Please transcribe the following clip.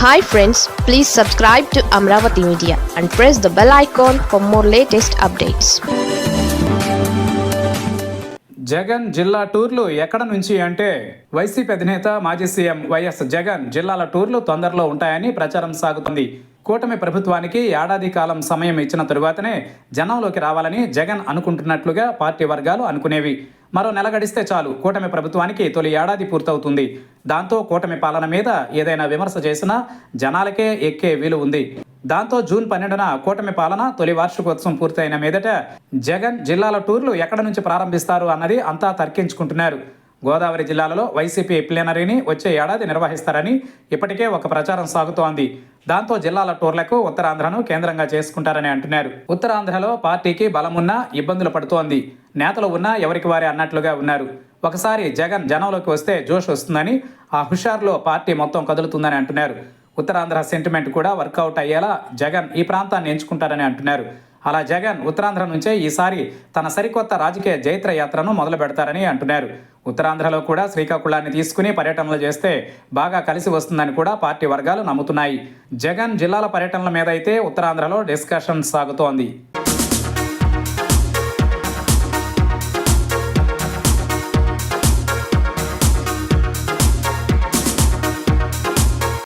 Hi friends please subscribe to Amaravati media and press the bell icon for more latest updates Jagan జిల్లా టూర్లు ఎక్కడ నుంచి అంటే YCP అధినేత మాజీ సీఎం వైఎస్ జగన్ జిల్లాల టూర్లు తొందరలో ఉంటాయని ప్రచారం సాగుతుంది. కూటమి ప్రభుత్వానికి ఏడాది కాలం సమయం ఇచ్చిన తరువాతనే జనంలోకి రావాలని జగన్ అనుకుంటున్నట్లుగా పార్టీ వర్గాలు అనుకునేవి. మరో నెల గడిస్తే చాలు. కూటమి ప్రభుత్వానికి తొలి ఏడాది పూర్తవుతుంది. దాంతో కూటమి పాలన మీద ఏదైనా విమర్శ చేసినా జనాలకే ఎక్కే వీలు ఉంది. దాంతో జూన్ పన్నెండున కూటమి పాలన తొలి వార్షికోత్సవం పూర్తయిన మీదట జగన్ జిల్లాల టూర్లు ఎక్కడ నుంచి ప్రారంభిస్తారు అన్నది అంతా తర్కించుకుంటున్నారు. గోదావరి జిల్లాలలో వైసీపీ ప్లీనరీని వచ్చే ఏడాది నిర్వహిస్తారని ఇప్పటికే ఒక ప్రచారం సాగుతోంది. దాంతో జిల్లాల టూర్లకు ఉత్తరాంధ్రను కేంద్రంగా చేసుకుంటారని అంటున్నారు. ఉత్తరాంధ్రలో పార్టీకి బలమున్నా ఇబ్బందులు పడుతోంది. నేతలు ఉన్నా ఎవరికి వారే అన్నట్లుగా ఉన్నారు. ఒకసారి జగన్ జనంలోకి వస్తే జోష్ వస్తుందని ఆ హుషార్లో పార్టీ మొత్తం కదులుతుందని అంటున్నారు. ఉత్తరాంధ్ర సెంటిమెంట్ కూడా వర్కౌట్ అయ్యేలా జగన్ ఈ ప్రాంతాన్ని ఎంచుకుంటారని అంటున్నారు. అలా జగన్ ఉత్తరాంధ్ర నుంచే ఈసారి తన సరికొత్త రాజకీయ జైత్ర యాత్రను మొదలు పెడతారని అంటున్నారు. ఉత్తరాంధ్రలో కూడా శ్రీకాకుళాన్ని తీసుకుని పర్యటనలు చేస్తే బాగా కలిసి వస్తుందని కూడా పార్టీ వర్గాలు నమ్ముతున్నాయి. జగన్ జిల్లాల పర్యటనల మీద అయితే ఉత్తరాంధ్రలో డిస్కషన్ సాగుతోంది.